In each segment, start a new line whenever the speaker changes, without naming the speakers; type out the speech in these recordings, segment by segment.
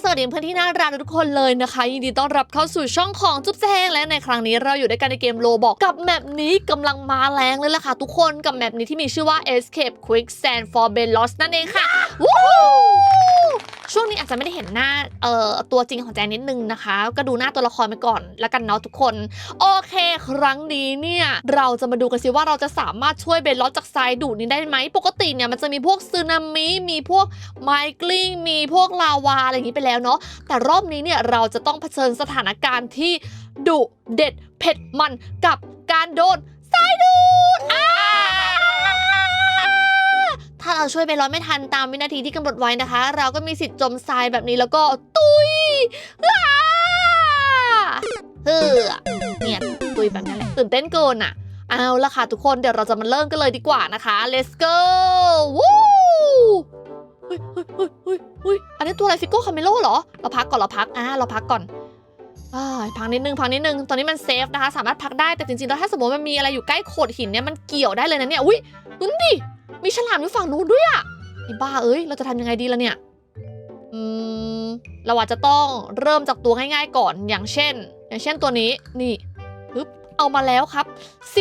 สวัสดีเพื่อนที่น่ารักทุกคนเลยนะคะ ยินดีต้อนรับเข้าสู่ช่องของจุ๊บแจงและในครั้งนี้เราอยู่ด้วยกันในเกมโลบอกกับแมปนี้กำลังมาแรงเลยล่ะค่ะ ทุกคนกับแมปนี้ที่มีชื่อว่า Escape Quicksand for b e l o s นั่นเองค่ะวู้ ช่วงนี้อาจจะไม่ได้เห็นหน้าเอ่อตัวจริงของแจงนิดนึงนะคะ ก็ดูหน้าตัวละครไปก่อนแล้วกันเนาะทุกคน โอเค ครั้งนี้เนี่ยเราจะมาดูกันสิว่าเราจะสามารถช่วยเบลล็อสจากทรายดูดนี้ได้ไหมปกติเนี่ยมันจะมีพวกซึนามิมีพวกไมกลิ้งมีพวกลาวาอะไรอย่างนี้ไปแล้วเนาะแต่รอบนี้เนี่ยเราจะต้องเผชิญสถานการณ์ที่ดุเด็ดเผ็ดมันกับการโดนสายดูดอ้า ถ้าเราช่วยไปร้อนไม่ทันตามวินาทีที่กำหนดไว้นะคะ เราก็มีสิทธิ์จมทรายแบบนี้แล้วก็ตุยอ้าเฮ้อเนี่ยตุยแบบนี้แหละตื่นเต้นเกินอะ เอาละค่ะทุกคนเดี๋ยวเราจะมาเริ่มกันเลยดีกว่านะคะ let's go วู้เฮ้ยเฮ้ยเฮ้ยเฮ้ยเฮ้ยอันนี้ตัวอะไรฟิกโก้คาเมโลเหรอ เราพักก่อนเราพักอ่าเราพักก่อนอ่าพักนิดนึงพักนิดนึง ตอนนี้มันเซฟนะคะ สามารถพักได้แต่จริงๆแล้วถ้าสมมติมันมีอะไรอยู่ใกล้โขดหินเนี่ยมันเกี่ยวได้เลยนะเนี่ยอุ้ยดูดิ มีฉลามอยู่ฝั่งนู้นด้วยอะไอ้บ้าเอ้ย เราจะทำยังไงดีล่ะเนี่ย อืม เราอาจจะต้องเริ่มจากตัวง่ายๆก่อน อย่างเช่น อย่างเช่นตัวนี้ นี่ปึ๊บเอามาแล้วครับ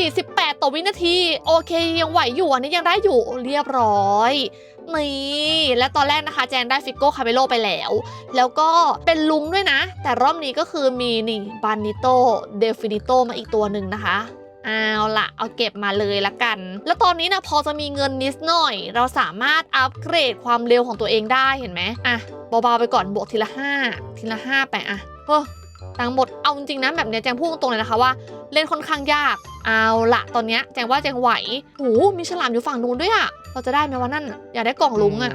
48 ต่อวินาที โอเคยังไหวอยู่อันนี้ยังได้อยู่เรียบร้อย นี่ และตอนแรกนะคะ แจงได้ฟิกโก้คาเมโลไปแล้ว แล้วก็เป็นลุงด้วยนะ แต่รอบนี้ก็คือมีนี่บานิโตเดฟินิโตมาอีกตัวหนึ่งนะคะ เอาละเอาเก็บมาเลยละกัน แล้วตอนนี้นะพอจะมีเงินนิดหน่อย เราสามารถอัปเกรดความเร็วของตัวเองได้เห็นไหมอะเบาๆไปก่อนบวกทีละ 5 ทีละ 5 ไปอะเฮ้อตังค์หมดเอาจริงๆนะแบบเนี้ยแจงพูดตรงๆเลยนะคะว่า เล่นค่อนข้างยาก เอาละตอนเนี้ยแจงว่าแจงไหวโหมีฉลามอยู่ฝั่งนู้นด้วยอะเราจะได้ไหมวะนั่นน่ะอยากได้กล่องลุงอะ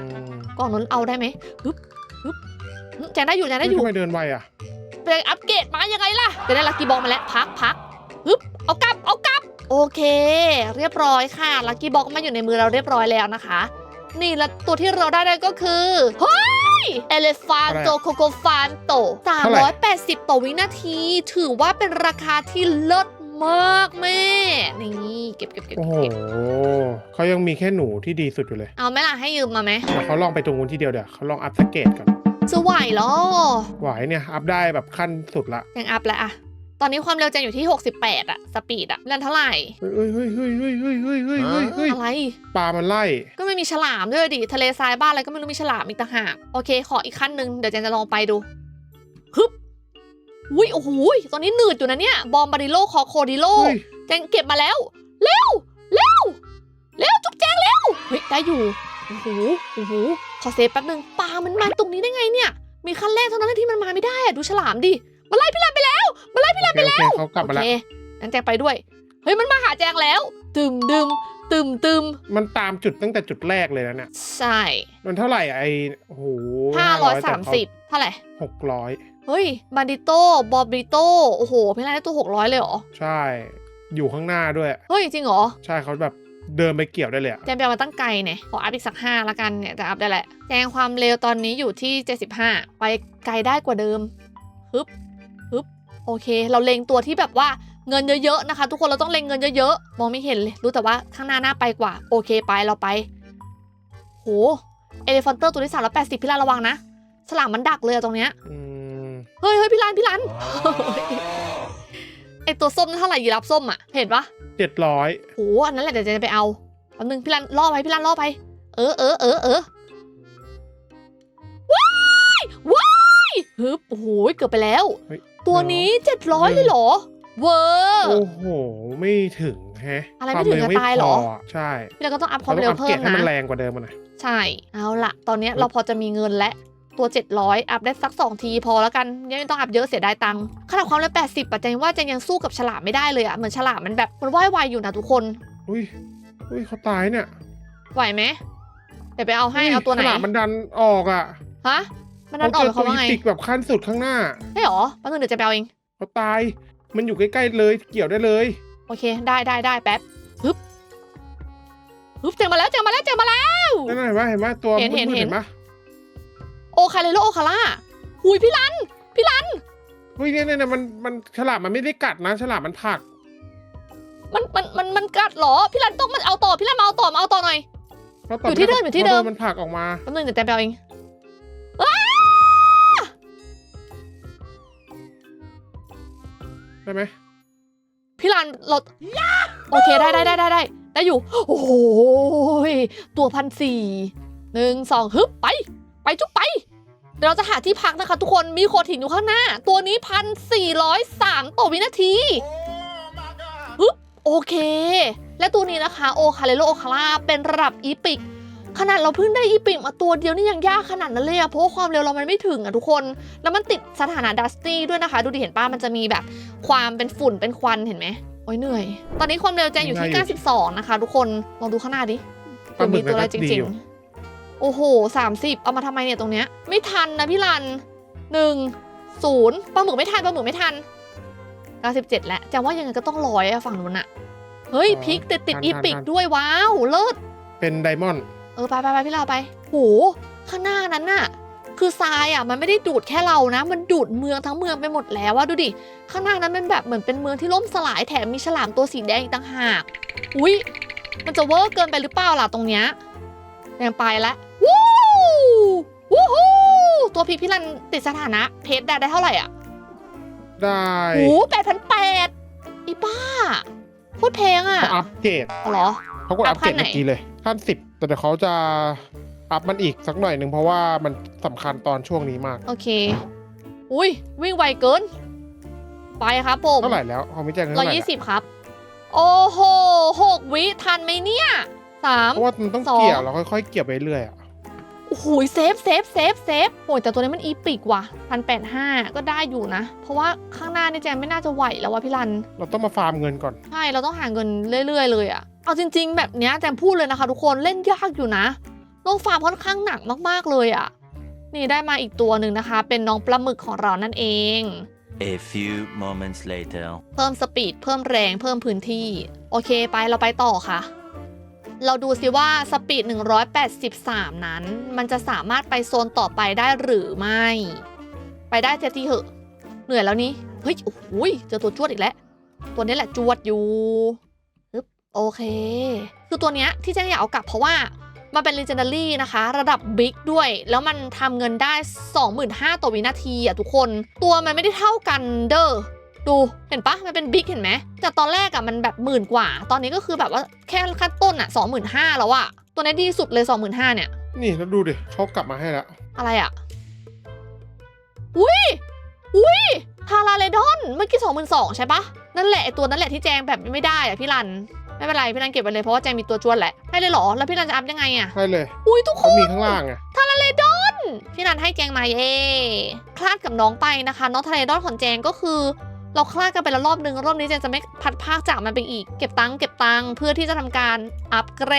กล่องนู้นเอาได้ไหมฮึบฮึบฮึบแจงได้อยู่แจงได้อยู่
ทำไมเดินไวอะ
ไปอัปเกรดมายังไงล่ะจะได้ลักกี้บอลมาแล้วพักพักฮึบ เอากลับ เอากลับ โอเค เรียบร้อยค่ะ ลักกี้บ็อกมาอยู่ในมือเราเรียบร้อยแล้วนะคะ นี่แล้วตัวที่เราได้ได้ก็คือเฮ้ยเอเลฟานโตโคโคฟานโต380 ต่อวินาที ถือว่าเป็นราคาที่เลิศมากแม่ นี่เก็บเก็บเก็บ
โอ้โห
เก็บ
เขายังมีแค่หนูที่ดีสุดอยู่เลย
เอาไหมล่ะให้ยืมมาไหม
เดี๋ยวเขาลองไปตรงนู้นทีเดียวเดี๋ยวเขาลองอัพสเกตก่อน
จะไหวเหรอ
ไหวเนี่ยอัพได้แบบขั้นสุดละ
ยังอัพแล้วอะ ตอนนี้ความเร็วจะอยู่ที่ 68อะสปีดอะเล่นเท่าไหร่
เฮ้ยเฮ้ยเฮ้ยเฮ้ยเฮ้ยเฮ้ยเฮ้ยเฮ้ยเฮ้ย
อะไร
ปลามันไล่
ก็ไม่มีฉลามด้วยดิ ทะเลทรายบ้านอะไรก็ไม่รู้มีฉลามอีกต่างหาก โอเค ขออีกขั้นหนึ่งเดี๋ยวเจนจะลองไปดู ฮึบอุ้ยโอ้โหยตอนนี้หนืดอยู่นะเนี่ย บอมบาริโลคอโคดิโล
เฮ้ย
แจงเก็บมาแล้ว เร็ว เร็ว เร็ว จุ๊บแจงเร็ว เฮ้ย ได้อยู่ โอ้โห โอ้โห ขอเซฟแป๊บนึงปลามันมาตรงนี้ได้ไงเนี่ย มีขั้นแรกเท่านั้นที่มันมาไม่ได้อะดูฉลามดิ มาไล่พี่ลัน ไปแล้วมาไล่พี่ลัน
โอเคโอเคเขากลับ
โอ
มาแล้ว
เคงั้นแจงไปด้วย เฮ้ยมันมาหาแจงแล้ว ตึมดึมตึมตึม
มันตามจุดตั้งแต่จุดแรกเลยนะเนี่ย
ใช่
มันเท่าไหร่ไอโอ้โห
ห้าร้อยสามสิบเท่าไหร่
หกร้อย
เฮ้ยบันดิโตบอบิโตโอ้โหพี่ไล่ได้ตัวหกร้อยเลยเหรอ
ใช่ อยู่ข้างหน้าด้วย
เฮ้ย จริงเหรอ
ใช่เขาแบบเดินไปเกี่ยวได้เลยอะ
แจงไปเอามาตั้งไกลเนี่ย ขออัพอีกสักห้าละกันเนี่ย จะอัพได้แหละ แจงความเร็วตอนนี้อยู่ที่ 75 ไปไกลได้กว่าเดิมฮึบฮึบ โอเค เราเล็งตัวที่แบบว่าเงินเยอะๆนะคะ ทุกคนเราต้องเล็งเงินเยอะๆมองไม่เห็นเลยรู้แต่ว่าข้างหน้าหน้าไปกว่า โอเคไปเราไปโหเอเลฟันเตอร์ตัวที่สามร้อยแปดสิบพี่ลานระวังนะฉลามมันดักเลยอะตรงเนี้ย
อืม
เฮ้ยเฮ้ยพี่ลันพี่ลันไอตัวส้มนั่นเท่าไหร่ยีรับส้มอะเห็นปะ
เจ็ดร้อย
โหอันนั้นแหละเดี๋ยวจะไปเอาแป๊บนึงพี่ลันล่อไปพี่ลันล่อไป เออเออเออเออ ฮึบโอ้โหเกือบไปแล้วตัวนี้เจ็ดร้อยเลยเหรอ เวอร์
โอ้โห ไม่ถึงแฮะ
อะไรไม่ถึง
คว
จะตายเหรอ
พะใช่
พี่ลันก็ต้องอัพค
เขา
วาม
ต้อ
เร็
ง
ว
อัพ
เพิ่
เกร
ม
ดให้มัน
นะ
แรงกว่าเดิมอะนะ
ใช่ เอาละตอนเนี้ยเราพอจะมีเงินและ ตัว 700 อัพได้สัก 2 ทีพอแล้วกันยังไม่ต้องอัพเยอะเสียดายตังค์ขนาดความเร็ว80ปัจจัยว่าเจนยังสู้กับฉลามไม่ได้เลยอะเหมือนฉลามมันแบบมันว่ายไวอยู่นะทุกคน
อุ้ย อุ้ยเขาตายเนี่ย
ไหวไหมเดี๋ยวไปเอาให้เอาตัวไหน
ขนาดมันดันออกอะ
ฮะ มันดันออกหมายความว่าไง
ติกแบบขั้นสุดข้างหน้า
ใช่หรอแป๊บนึงเดี๋ยวจะไปเอาเอง
เขาตาย มันอยู่ใกล้ๆเลยเกี่ยวได้เลย
โอเค ได้ได้ได้แป๊บฮึบฮึบเจอมาแล้วเจอมาแล้วเจอมาแล้ว
นั่นนะเห็นไหมเห็นไหมตัว
เห็นเห็น
มืดๆ
เห็น
เห็นไหม
โอคาเลโลโอคาร่าหุยพี่รันพี่รัน
เฮ้ยเนี่ยเนี่ยเนี่ยมันมันฉลามมันไม่ได้กัดนะฉลามมันผลัก
มันมันมันมันกัดเหรอพี่รันต้องมาเอาต่อพี่รันมาเอาต่อมาเอาต่อหน่อย
พราะต
อยู่ที่เดิมอยู่ที่เดิม
พราะโนมันผลักออกมา
แป๊บนึงเดี๋ยวแจมไปเอาเอง
ได้ไหม
พี่รันเราโอเคได้ได้ได้ได้ได้ได้อยู่ โอ้โหยตัวพันสี่หนึ่งสองฮึบไป ไปจุ๊บไป เดี๋ยวเราจะหาที่พักนะคะ ทุกคนมีโขดหินอยู่ข้างหน้า ตัวนี้พันสี่ร้อยสามต่อวินาทีฮึบโอเค และตัวนี้นะคะ โอคาเลโลโอคาร่าเป็นระดับอีพิก ขนาดเราเพิ่งได้อีพิกมาตัวเดียวนี่ยังยากขนาดนั้นเลยอะเพราะว่าความเร็วเรามันไม่ถึงอะทุกคน แล้วมันติดสถานะดัสตี้ด้วยนะคะ ดูดิเห็นป้ามันจะมีแบบความเป็นฝุ่นเป็นควันเห็นไหมโอ้ยเหนื่อย ตอนนี้ความเร็วแจงอยู่ที่ 92 นะคะ ทุกคนลองดูข้างหน้าดิ
ปลาหมึ
มี
ก
ตัวอะไร
ก็
จ
ดี
ริง
อยู่
ๆโอ้โห 30 เอามาทำไมเนี่ยตรงเนี้ย ไม่ทันนะพี่รันหนึ่งศูนย์ปลาหมึกไม่ทันปลาหมึกไม่ทัน 97 แล้วแจงว่ายังไงก็ต้องร้อยอะฝั่งนู้นอะเฮ้ยพลิกติดติดอีพิกด้วยว้าวเลิศ
เป็นไดมอนด์
เออไปไปไปพี่เราไปโหข้างหน้านั้นน่ะ คือทรายอะมันไม่ได้ดูดแค่เรานะ มันดูดเมืองทั้งเมืองไปหมดแล้วว่าดูดิข้างหน้านั้นมันแบบเหมือนเป็นเมืองที่ล่มสลายแถมมีฉลามตัวสีแดงอีกต่างหากอุ๊ยมันจะเวอร์เกินไปหรือเปล่าล่ะตรงเนี้ยแดงไปแล้ววู้วู้ฮู้ตัวพี่พี่รันติดสถานะ เพชรได้ได้เท่าไหร่อะ
ได้
โอ้แปดพันแปดอีป้าโคตรแพงอะ
เขาอัปเกรด
เอาเหรอ
เขาก็อัปเกรด
อัพขั้นไหน
เมื่อกี้เลยขั้นสิบ แต่เดี๋ยวเขาจะอัพมันอีกสักหน่อยหนึ่งเพราะว่ามันสำคัญตอนช่วงนี้มาก
โอเค อุ้ยวิ่งไวเกิน ไปครับผม
เท่าไหร่แล้วของมิแจง
ร้
เท่า
อย
ไหร่
ยี่
แล้ว
สิบครับ โอ้โหหกวิทันไหมเนี่ยสาม
เพราะว่ามันต้อง
สอง
เกี่ยวแล้วค่อยๆเกี่ยวไปเรื่อยอะ
โอ้โหเซฟเซฟเซฟเซฟโอ้ยแต่ตัวนี้มันอีปิกว่ะพันแปดห้าก็ได้อยู่นะ เพราะว่าข้างหน้านี่แจมไม่น่าจะไหวแล้วว่ะพี่รัน
เราต้องมาฟาร์มเงินก่อน
ใช่ เราต้องหาเงินเรื่อย ๆ เลยอะ เอาจริง ๆ แบบเนี้ยแจมพูดเลยนะคะ ทุกคนเล่นยากอยู่นะต้องฟาร์มค่อนข้างหนักมากๆเลยอะนี่ได้มาอีกตัวหนึ่งนะคะ เป็นน้องปลาหมึกของเรานั่นเอง
A few moments later.
เพิ่มสปีดเพิ่มแรงเพิ่มพื้นที่ โอเคไปเราไปต่อค่ะ เราดูซิว่าสปีด 183 นั้น มันจะสามารถไปโซนต่อไปได้หรือไม่ ไปได้เจทีเหอะ เหนื่อยแล้วนี่เฮ้ยโอ้โหยเจอตัวจวดอีกแล้ว ตัวนี้แหละจวดอยู่ฮึบ โอเค คือตัวเนี้ยที่แจ้งอยากเอากลับเพราะว่ามันเป็น Legendary นะคะ ระดับบิ๊กด้วย แล้วมันทำเงินได้ 25,000ต่อวินาทีอะทุกคน ตัวมันไม่ได้เท่ากันเด้อดูเห็นปะมันเป็นบิ๊กเห็นไหมแต่ตอนแรกอะมันแบบหมื่นกว่า ตอนนี้ก็คือแบบว่าแค่ขั้นต้นอะสองหมื่นห้าแล้วอะตัวนี้ดีสุดเลยสองหมื่นห้าเนี่ย
นี่แล้วดูดิเขากลับมาให้แล้ว
อะไรอะอุ้ยอุ้ยทาราเลดอนเมื่อกี้สองหมื่นสองใช่ปะนั่นแหละไอตัวนั่นแหละที่แจงแบบไม่ได้อะพี่รัน ไม่เป็นไรพี่รันเก็บไปเลยเพราะว่าแจงมีตัวจวนแหละให้เลยเหรอแล้วพี่รันจะอัพยังไงอะ
ให้เลย
อุ้ยทุกค
เขา
น
มีข้างล่างไง
ทาราเลดอนพี่รันให้แจงมาเย่คลาดกับน้องไปนะคะน้องทาราเลดอนของแจงก็คือ เราคลาดกันไปแล้วรอบนึงรอบนี้แจงจะไม่พัดภาคจากมันไปอีกเก็บตังค์เก็บตังค์เพื่อที่จะทำการอัปเกร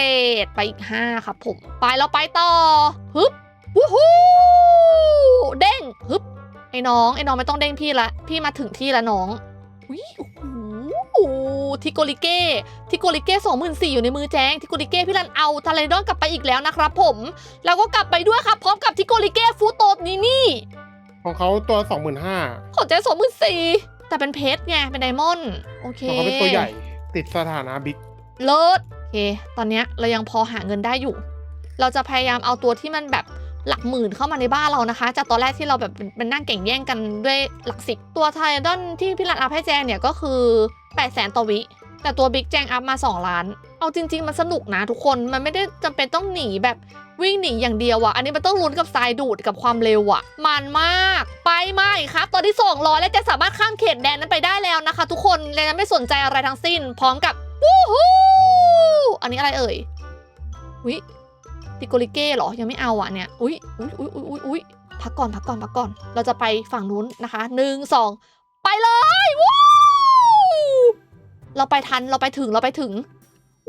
ดไปอีก5ครับผมไปเราไปต่อฮึบวู้ฮู้เด้งฮึบไอ้น้องไอ้น้องไม่ต้องเด้งพี่ละพี่มาถึงที่แล้วน้องวิโอ้โห ทิโกริเก้ทิโกริเก้สองหมื่นสี่อยู่ในมือแจงทิโกริเก้พี่รันเอาทาเลดอนกลับไปอีกแล้วนะครับผมแล้วก็กลับไปด้วยครับพร้อมกับทิโกริเก้ฟูโตนี่นี่
ของเขาตัวสองหมื่นห้า
ขอใจสองหมื่นสี่แต่เป็นเพชรไงเป็นไดมอนด์โอเค
ของเขาเป็นตัวใหญ่ติดสถานะบิ๊ก
เลิศโอเค ตอนเนี้ยเรายังพอหาเงินได้อยู่ เราจะพยายามเอาตัวที่มันแบบหลักหมื่นเข้ามาในบ้านเรานะคะ จากตอนแรกที่เราแบบเป็นเป็นนั่งแข่งแย่งกันด้วยหลักสิบตัวไทดอนที่พี่รันอัพให้แจงเนี่ยก็คือ8 0 0แสนต่อวิ แต่ตัวบิ๊กแจงอัพมา 2 ล้าน เอาจริง ๆ มันสนุกนะทุกคน มันไม่ได้จำเป็นต้องหนีแบบวิ่งหนีอย่างเดียวอะอันนี้มันต้องลุ้นกับทรายดูดกับความเร็วอะมันมาก ไปไม่ครับ ตอนที่200แล้วจะสามารถข้ามเขตแดนนั้นไปได้แล้วนะคะ ทุกคนเลยนะไม่สนใจอะไรทั้งสิ้น พร้อมกับวู้ฮู้อันนี้อะไรเอ่ยวิติโกริเก้เหรอ ยังไม่เอาอะเนี่ย อุ้ยอุ้ยอุ้ยอุ้ยอุ้ยอุ้ยพักก่อนพักก่อนพักก่อน เราจะไปฝั่งนู้นนะคะหนึ่งสองไปเลยวู้ เราไปทันเราไปถึงเราไปถึง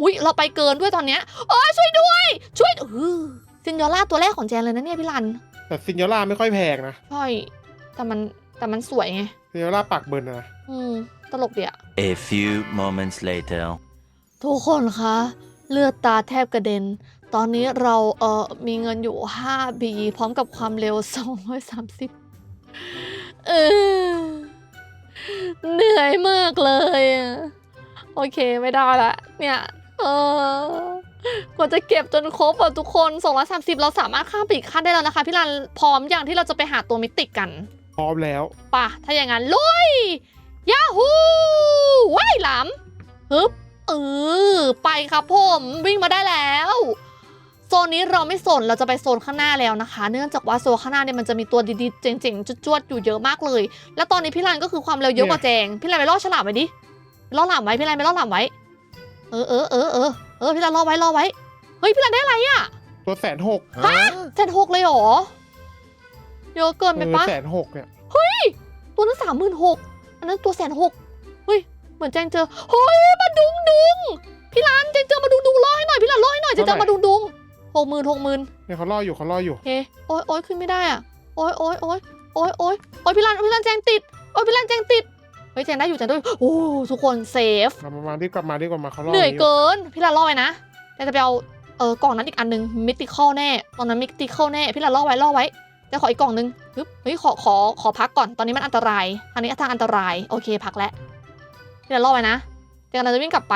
อุ้ยเราไปเกินด้วยตอนเนี้ยเออช่วยด้วย ช่วยเออซินโดล่าตัวแรกของแจนเลยนะเนี่ยพี่รัน
แต่ซินเยล่าไม่ค่อยแพงนะ
ใช่แต่มันแต่มันสวยไง
ซินเยล่าปากเบิร์นนะ
อืมตลกเดีย
A few moments later.
ทุกคนคะเลือดตาแทบกระเด็น ตอนนี้เราเออมีเงินอยู่5บีพร้อมกับความเร็ว 230 เออเหนื่อยมากเลยอะ โอเคไม่ได้ละ เนี่ยเออกว่าจะเก็บจนครบอะทุกคน230 เราสามารถข้ามไปอีกขั้นได้แล้วนะคะพี่รันพร้อมอย่างที่เราจะไปหาตัวมิติกกัน
พร้อมแล้ว
ป่ะถ้าอย่างนั้นลุยยาฮูว้ายหลามฮึบเออไปครับผมวิ่งมาได้แล้วโซนนี้เราไม่สนเราจะไปโซนข้างหน้าแล้วนะคะ เนื่องจากว่าโซนข้างหน้าเนี่ยมันจะมีตัวดีๆเจ๋งๆจวดๆอยู่เยอะมากเลย แล้วตอนนี้พี่รันก็คือความเร็วเยอะกว่าแจงพี่รันไปล่อฉลามไว้ดิไป ล่อหลามไว้พี่รันไปล่อหลามไว้ เออเออเออเออเออพี่รันล่อไว้ล่อไว้ เฮ้ยพี่รันได้อะไรอะ
ตัวแสนหก
แสนหกเลยเหรอ เยอะเกินไปปะ
แสนหกเนี่ย
ตัวนั้นสามหมื่นหกอันนั้นตัวแสนหกเฮ้ย เหมือนแจงเจอ เฮ้ย มาดุงดุงพี่รันแจงเจอมาดุงดุงล่อให้หน่อยพี่รันล่อให้หน่อยแจงเจอมาดุงดุงหกหมื่นหกหมื่น
เนี่ยเขาล่ออยู่เขาล่ออยู่
โอเคโอ๊ยโอ๊ยขึ้นไม่ได้อะ โอ๊ยโอ๊ยโอ๊ยโอ๊ยโอ๊ยโอ๊ยพี่รันพี่รันแจงติด โอ๊ยพี่รันแจงติดเฮ้ยแจงได้อยู่แจงได้อยู่โอ้ทุกคนเซฟ
มามามารีบกลับมารีบกลับมาเขาล่อ
เหนื่อย
ยู่
เกินพี่รันล่อไว้นะแจงจะไปเอาเออกล่องนั้นอีกอันหนึงมิติคอลแน่ตอนนั้นมิติคอลแน่พี่รันล่อไว้ล่อไว้จะขออีกกล่องหนึงฮึบเฮ้ยขอขอขอพักก่อนตอนนี้มันอันตรายทางนี้ทางอันตรายโอเคพักแล้วพี่รันล่อไว้นะแจงกำลังจะวิ่งกลับไป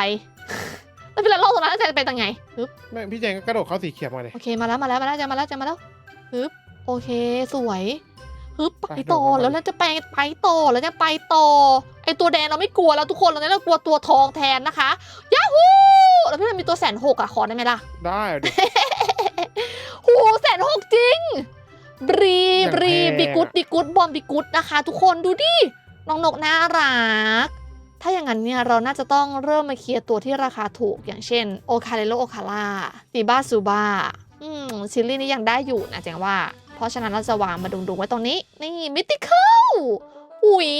แล้วพี่รันล่อตรงนั้นแล้วแจงจะไปทางไงฮึบ
แม่พี่แจงก็กระโดดเข้าสีเขียวมาเลย
โอเคมาแล้วมาแล้วมาแล้วแจงมาแล้วแจงมาแล้วฮึบโอเคสวย ฮึบไป
ไป
ต่อ
เดินเข้ามา
แล้วเราจะไปไปต่อแล้วจะไปต่อไอตัวแดงเราไม่กลัวแล้วทุกคนเราเนี่ยเรากลัวตัวทองแทนนะคะยาฮูแล้วพี่รันมีตัวแสนหกอะขอได้ไหมล่ะ
ได้เดี๋ยว
หูแสนหกจริงบรี
อย่าง
บรี
แพง
บิกุด
อะ
บิกุดบอมบิกุดนะคะ ทุกคนดูดิน้องนกน่ารัก ถ้าอย่างนั้นเนี่ยเราน่าจะต้องเริ่มมาเคลียร์ตัวที่ราคาถูกอย่างเช่นโอคาเรโลโอคาร่าตีบ้าซูบ้าอืมชิลลี่นี่ยังได้อยู่นะแจงว่าเพ ราะฉะนั้นเราจะวางมาดุงๆไว้ตรงนี้ นี่มิติเคิลหุย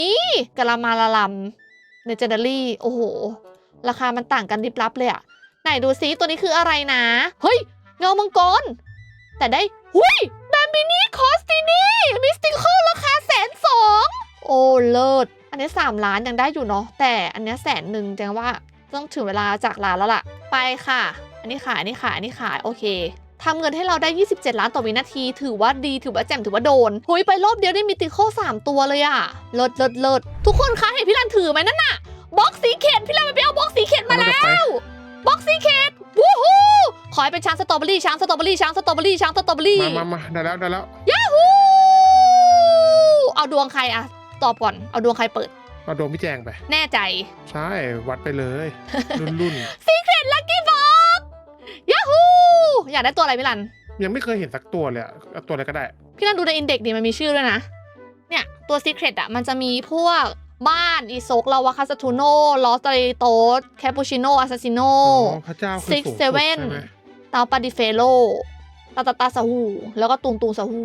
กะละมาละลำเนเจเนอรี่ โอ้โห ราคามันต่างกันดิบลับเลยอะไหนดูซิตัวนี้คืออะไรนะ เฮ้ย เงามังกร แต่ได้ หุยแบมบินี่คอสตินี่มิสติคอลราคาแสนสองโอ้เลิศอันนี้ 3 ล้านยังได้อยู่เนาะแต่อันนี้แสนหนึ่งแจังว่าต้องถึงเวลาจากร้านแล้วล่ะ ไปค่ะ อันนี้ขายอันนี้ขายอันนี้ขายโอเค ทำเงินให้เราได้ 27 ล้านต่อวินาที ถือว่าดีถือว่าแจ่มถือว่าโดนหุยไปรอบเดียวได้มิติคอลสามตัวเลยอะเลิศเลิศเลิศทุกคนคะเห็นพี่รันถือไหมนั่นน่ะบล็อกสีเข็ดพี่รันไปเอาบล็อกสีเข็ดมาแล้วบ็อกซี่เคดวู้ฮู้ขอให้เป็นช้างสตรอเบอรี่ช้างสตรอเบอรี่ช้างสตรอเบอรี่ช้างสตรอเบอรี่
มามามาได้แล้วได้แล้ว
ยาฮูเอาดวงใครอะตอบก่อนเอาดวงใครเปิด
เอาโดนพี่แจงไป
แน่ใจ
ใช่วัดไปเลย รุ่นรุ่น
ซีเครตลักกี้บ็อกยาฮู อยากได้ตัวอะไรพี่รัน
ยังไม่เคยเห็นสักตัวเลยอะเอาตัวอะไรก็ได้
พี่รันดูในอินเด็กซ์ดีมันมีชื่อด้วยนะ เนี่ยตัวซีเครตอะมันจะมีพวกบ้านอีโซกลาวาคาสตูโนลอสเตรโตสแคปูชิโนอาซาซิโน
อ๋อพระเจ้าคือ
Six
สูงสุด
Seven
ใช่ไหม
ตาปาดิเฟโลตาตาตาซาฮูแล้วก็ตุงตุงซาฮู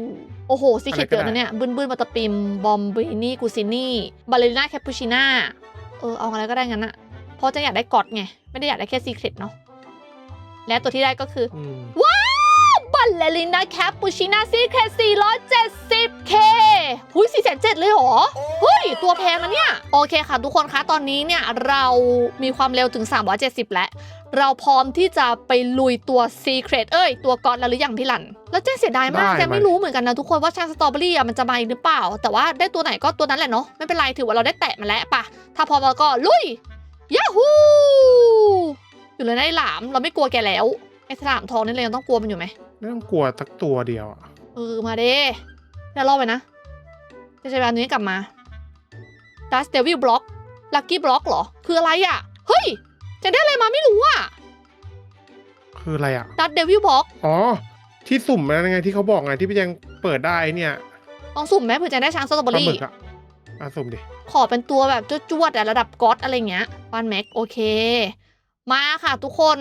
โอ้โหซีเค
อะไร
ต
ก็
เยอะ
ได้
นะเนี่ยบึ้นบึ้นมาตาปิม บอมบินี่กูซินี่บาเลริน่าแคปปูชิน่าเออเอาอะไรก็ได้งั้นอะเพราะจะอยากได้กอดไง ไม่ได้อยากได้แค่ซีเครตเนาะ และตัวที่ได้ก็คือ
อืม
บัลเลริน่าแคปปูชิน่าซีเครต 470k หุย407เลยเหรอ เฮ้ย ตัวแพงนะเนี่ย โอเคค่ะ ทุกคนคะตอนนี้เนี่ย เรามีความเร็วถึง 370 แล้ว เราพร้อมที่จะไปลุยตัวซีเครตเอ้ย ตัวก๊อตแล้วหรือยังพี่หลัน แล้วเจ๊เสียดายมาก
ได้
แจ๊
ไหม
ไม่รู้เหมือนกันนะทุกคนว่าชาสตรอเบอรี่อะมันจะมาอีกหรือเปล่า แต่ว่าได้ตัวไหนก็ตัวนั้นแหละเนาะไม่เป็นไรถือว่าเราได้แตะมาแล้วปะถ้าพร้อมแล้วก็ลุยยาฮู อยู่เลยนะไอ้หลาม เราไม่กลัวแกแล้ว ไอ้สลามทองนี่เรายังต้องกลัวมันอยู่ไหม
ไม่ต้องกลัวสักตัวเดียวอะ
เออมาเด้เดี๋ยวรอไปนะ จะใช้แบบนี้กลับมา Dust Devil Block Lucky Block เหรอ คืออะไรอะ เฮ้ย จะได้อะไรมาไม่รู้อะ
คืออะไรอะ
Dust Devil Block
อ๋อ ที่สุ่มอะไรไงที่เขาบอกไงที่พี่แจงเปิดได้เนี่ย
ลองสุ่มไหมเผื่อจะได้ช้างสตรอ
ป
เบอ
ลาหมึ
รี่
กอะอะสุ่มดิ
ขอเป็นตัวแบบจวดๆอะระดับก๊อตอะไรเงี้ยบ้านแม็กโอเค มาค่ะทุกคน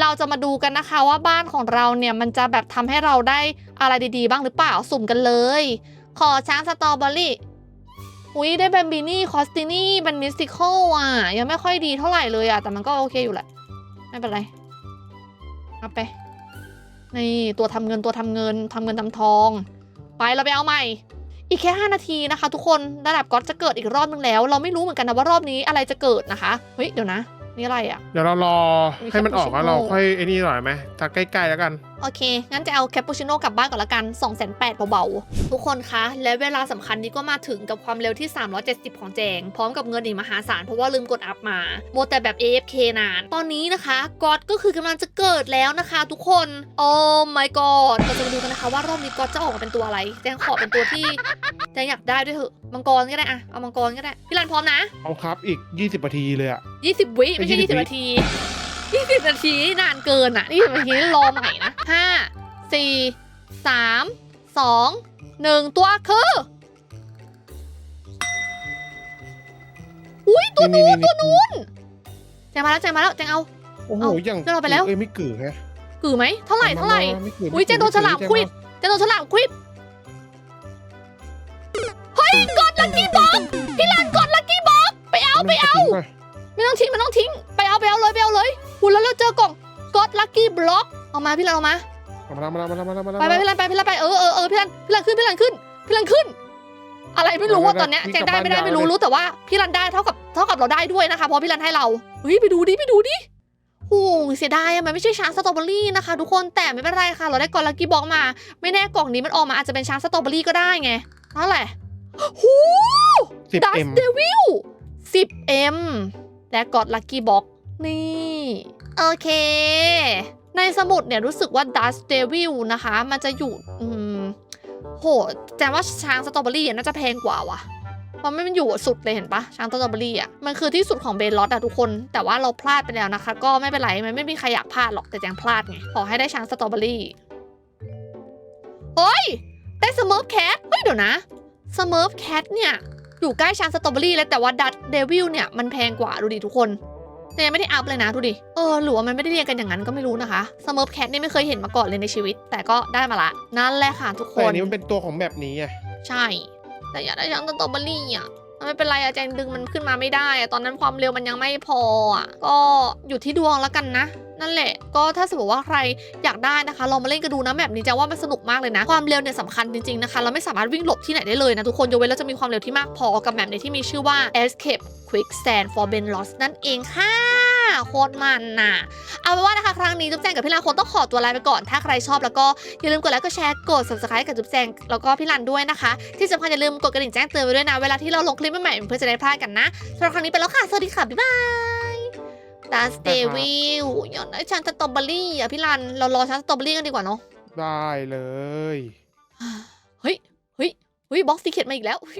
เราจะมาดูกันนะคะว่าบ้านของเราเนี่ยมันจะแบบทำให้เราได้อะไรดีๆ บ้างหรือเปล่าสุ่มกันเลย ขอช้างสตรอเบอรี่อุ้ยได้แบมบินี่คอสตินี่เป็นมิสติคอลอะ ยังไม่ค่อยดีเท่าไหร่เลยอะ แต่มันก็โอเคอยู่แหละ ไม่เป็นไร เอาไป นี่ตัวทำเงินตัวทำเงินทำเงินทำทอง ไปเราไปเอาใหม่ อีกแค่ 5 นาทีนะคะ ทุกคนระดับก๊อตจะเกิดอีกรอบนึงแล้ว เราไม่รู้เหมือนกันนะว่ารอบนี้อะไรจะเกิดนะคะเฮ้ยเดี๋ยวนะ นี่อะไรอะ
เดี๋ยวเรารอ
มี
ให้มันออกแล้วเราค่อยไอ้นี่หน่อยไหมถ้าใกล้ๆแล้วกัน
โอเค งั้นจะเอาแคปปูชิโน่กลับบ้านก่อนละกัน2 8 0 0 0เบาๆ ทุกคนคะ และเวลาสำคัญนี้ก็มาถึงกับความเร็วที่ 370 ของแจง พร้อมกับเงินอีกมหาศาล เพราะว่าลืมกดอัพมาโมวแต่แบบ AFK นาน ตอนนี้นะคะกอดก็คือกำลังจะเกิดแล้วนะคะทุกคน โอ้ my god เราจะมาดูกันนะคะว่ารอบนี้กอดจะออกมาเป็นตัวอะไร แจงขอเป็นตัวที่แจงอยากได้ด้วยเถอะ มังกรก็ได้อะเอามังกรก็ได้ พี่รันพร้อมนะ
เอาครับ อีก 20นาทีเลยอะ
20 วิไม่ใช่
20
20นาที 20นาทีนี่นานเกินอะ20นาทีนี่รอใหม่นะ5 4 3 2 1ตัวคืออุ้ยตัวนู้นตัวนู้นแจงมาแล้วแจงมาแล้วแจงเอา
โอ้โห
เอา
อย่าง
เดี๋ยวเราไปแล้ว
เอ้ยไม่กือฮะ
กือไหมเท่าไหร่เท่าไหร่
ม่กื
อุ๊ยเจนโดนฉลาม
ไกือ
ควิดเจะโดนฉลามควิดเฮ้ยกดลักกี้บ็อกพี่รันกดลักกี้บ็อกไปเอาไปเอา ไม่ต้องทิ้งไม่ต้องทิ้ง ไปเอาไปเอาเลยไปเอาเลย หุ่นแล้วเราเจอกล่องกดลักกี้บล็อกเอามาพี่รันเอามา
เอามาแล้วมาแล้วมาแล้วมาแล้วมาแล้ว
ไปไปพี่รันไปพี่รันไปเออเออเออพี่รันพี่รันขึ้นพี่รันขึ้นพี่รันขึ้น อะไรไม่รู้ว่าตอนเนี้ยแจงได้ไม่ได้ไม่รู้รู้แต่ว่าพี่รันได้เท่ากับเท่ากับเราได้ด้วยนะคะเพราะพี่รันให้เราเฮ้ยไปดูดิไปดูดิโอ้เสียดายอะมันไม่ใช่ช้างสตรอเบอรี่นะคะ ทุกคนแต่ไม่เป็นไรค่ะ เราได้กล่องลักกี้บ็อกมา ไม่แน่กล่องนี้มันออกมาอาจจะเป็นช้างสตรอเบอรี่ก็ได้ไงเท่าไหร่หู
สิบ
ดัส
เอ็ม
เดวิล 10M และกดลัคกี้บ็อกนี่ โอเค ในสมุดเนี่ยรู้สึกว่า Dust Devil นะคะ มันจะอยู่ อืม โหแต่ว่าช้างสตรอเบอรี่น่าจะแพงกว่าว่ะเพราะมันอยู่สุดเลยเห็นปะช้างสตรอเบอรี่อะ มันคือที่สุดของเบนลอตอะทุกคน แต่ว่าเราพลาดไปแล้วนะคะ ก็ไม่เป็นไร มันไม่มีใครอยากพลาดหรอก แต่แจงพลาดไง ขอให้ได้ช้างสตรอเบอรี่เฮ้ย ได้สมิร์ฟแคท เฮ้ยเดี๋ยวนะสมิร์ฟแคทเนี่ย อยู่ใกล้ช้างสตรอเบอรี่เลยแต่ว่าดัตเดวิลเนี่ยมันแพงกว่าดูดิทุกคน แต่ยังไม่ได้อัพเลยนะดูดิ เออหรือว่ามันไม่ได้เรียงกันอย่างนั้นก็ไม่รู้นะคะสมิร์ฟแคทนี่ไม่เคยเห็นมาก่อนเลยในชีวิต แต่ก็ได้มาละ นั่นแหละค่ะทุกค
แต่อั
น
นนี้มันเป็นตัวของแบบนี้ไง
ใช่ แต่อยากได้ช้างสตรอเบอรี่อะไม่เป็นไรอะแจงดึงมันขึ้นมาไม่ได้อะตอนนั้นความเร็วมันยังไม่พออะก็อยู่ที่ดวงแล้วกันนะ นั่นแหละ ก็ถ้าสมมติว่าใครอยากได้นะคะ ลองมาเล่นกันดูนะแบบนี้จงว่ามันสนุกมากเลยนะ ความเร็วเนี่ยสำคัญจริงๆนะคะ เราไม่สามารถวิ่งหลบที่ไหนได้เลยนะทุกคนยกเว้นเราจะมีความเร็วที่มากพอกับแบบนี้ที่มีชื่อว่า Escape Quicksand for Ben Lost นั่นเองค่ะโคตรมันน่ะ เอาเป็นว่านะคะ ครั้งนี้จุ๊บแจงกับพี่ลาคงต้องขอตัวลาไปก่อน ถ้าใครชอบแล้วก็อย่าลืมกดไลค์ กดแชร์ กด subscribe กับจุ๊บแจงแล้วก็พี่ลันด้วยนะคะ ที่สำคัญอย่าลืมกดกระดิ่งแจ้งเตือนไว้ด้วยนะ เวลาที่เราลงคลิปใหม่ๆเพื่อจะได้พลาดกันนะสำหรับครั้งนี้ไปแล้วค่ะ สวัสดีค่ะ บ๊ายบาย ดัสเดวิลอยากได้ชันสตรอเบอรี่อะพี่ลัน เรารอชันสตรอเบอรี่กันดีกว่าเนาะ
ได้เลย
เฮ้ย เฮ้ย เฮ้ยบ็อกซีเคทมาอีกแล้วอุ๊ย